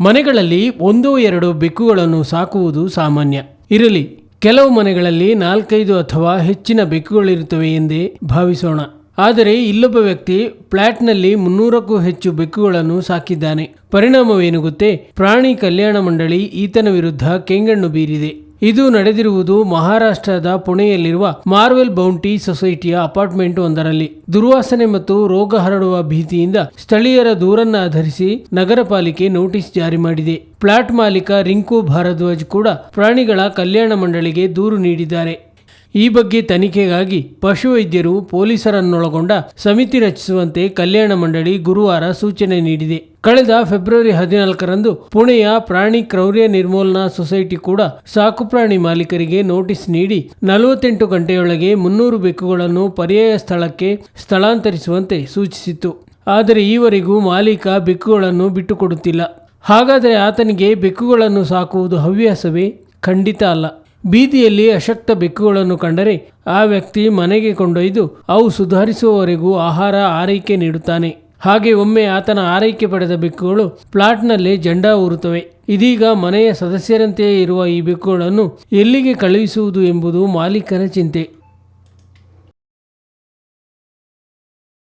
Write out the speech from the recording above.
ಮನೆಗಳಲ್ಲಿ ಒಂದೋ ಎರಡು ಬೆಕ್ಕುಗಳನ್ನು ಸಾಕುವುದು ಸಾಮಾನ್ಯ. ಇರಲಿ, ಕೆಲವು ಮನೆಗಳಲ್ಲಿ ನಾಲ್ಕೈದು ಅಥವಾ ಹೆಚ್ಚಿನ ಬೆಕ್ಕುಗಳಿರುತ್ತವೆ ಎಂದೇ ಭಾವಿಸೋಣ. ಆದರೆ ಇಲ್ಲೊಬ್ಬ ವ್ಯಕ್ತಿ ಫ್ಲಾಟ್ನಲ್ಲಿ ಮುನ್ನೂರಕ್ಕೂ ಹೆಚ್ಚು ಬೆಕ್ಕುಗಳನ್ನು ಸಾಕಿದ್ದಾನೆ. ಪರಿಣಾಮವೇನು ಗೊತ್ತೇ? ಪ್ರಾಣಿ ಕಲ್ಯಾಣ ಮಂಡಳಿ ಈತನ ವಿರುದ್ಧ ಕೆಂಗಣ್ಣು ಬೀರಿದೆ. ಇದು ನಡೆದಿರುವುದು ಮಹಾರಾಷ್ಟ್ರದ ಪುಣೆಯಲ್ಲಿರುವ ಮಾರ್ವೆಲ್ ಬೌಂಟಿ ಸೊಸೈಟಿಯ ಅಪಾರ್ಟ್ಮೆಂಟ್ ಒಂದರಲ್ಲಿ. ದುರ್ವಾಸನೆ ಮತ್ತು ರೋಗ ಹರಡುವ ಭೀತಿಯಿಂದ ಸ್ಥಳೀಯರ ದೂರನ್ನಾಧರಿಸಿ ನಗರ ಪಾಲಿಕೆ ನೋಟಿಸ್ ಜಾರಿ ಮಾಡಿದೆ. ಫ್ಲಾಟ್ ಮಾಲೀಕ ರಿಂಕು ಭಾರದ್ವಾಜ್ ಕೂಡ ಪ್ರಾಣಿಗಳ ಕಲ್ಯಾಣ ಮಂಡಳಿಗೆ ದೂರು ನೀಡಿದ್ದಾರೆ. ಈ ಬಗ್ಗೆ ತನಿಖೆಗಾಗಿ ಪಶುವೈದ್ಯರು ಪೊಲೀಸರನ್ನೊಳಗೊಂಡ ಸಮಿತಿ ರಚಿಸುವಂತೆ ಕಲ್ಯಾಣ ಮಂಡಳಿ ಗುರುವಾರ ಸೂಚನೆ ನೀಡಿದೆ. ಕಳೆದ ಫೆಬ್ರವರಿ ಹದಿನಾಲ್ಕರಂದು ಪುಣೆಯ ಪ್ರಾಣಿ ಕ್ರೌರ್ಯ ನಿರ್ಮೂಲನಾ ಸೊಸೈಟಿ ಕೂಡ ಸಾಕುಪ್ರಾಣಿ ಮಾಲೀಕರಿಗೆ ನೋಟಿಸ್ ನೀಡಿ ನಲವತ್ತೆಂಟು ಗಂಟೆಯೊಳಗೆ ಮುನ್ನೂರು ಬೆಕ್ಕುಗಳನ್ನು ಪರ್ಯಾಯ ಸ್ಥಳಕ್ಕೆ ಸ್ಥಳಾಂತರಿಸುವಂತೆ ಸೂಚಿಸಿತ್ತು. ಆದರೆ ಈವರೆಗೂ ಮಾಲೀಕ ಬೆಕ್ಕುಗಳನ್ನು ಬಿಟ್ಟುಕೊಡುತ್ತಿಲ್ಲ. ಹಾಗಾದರೆ ಆತನಿಗೆ ಬೆಕ್ಕುಗಳನ್ನು ಸಾಕುವುದು ಹವ್ಯಾಸವೇ? ಖಂಡಿತ ಅಲ್ಲ. ಬೀದಿಯಲ್ಲಿ ಅಶಕ್ತ ಬೆಕ್ಕುಗಳನ್ನು ಕಂಡರೆ ಆ ವ್ಯಕ್ತಿ ಮನೆಗೆ ಕೊಂಡೊಯ್ದು ಅವು ಸುಧಾರಿಸುವವರೆಗೂ ಆಹಾರ, ಆರೈಕೆ ನೀಡುತ್ತಾನೆ. ಹಾಗೆ ಒಮ್ಮೆ ಆತನ ಆರೈಕೆ ಪಡೆದ ಬೆಕ್ಕುಗಳು ಪ್ಲಾಟ್ನಲ್ಲಿ ಜಂಡಾ ಊರುತ್ತವೆ. ಇದೀಗ ಮನೆಯ ಸದಸ್ಯರಂತೆಯೇ ಇರುವ ಈ ಬೆಕ್ಕುಗಳನ್ನು ಎಲ್ಲಿಗೆ ಕಳುಹಿಸುವುದು ಎಂಬುದು ಮಾಲೀಕನ ಚಿಂತೆ.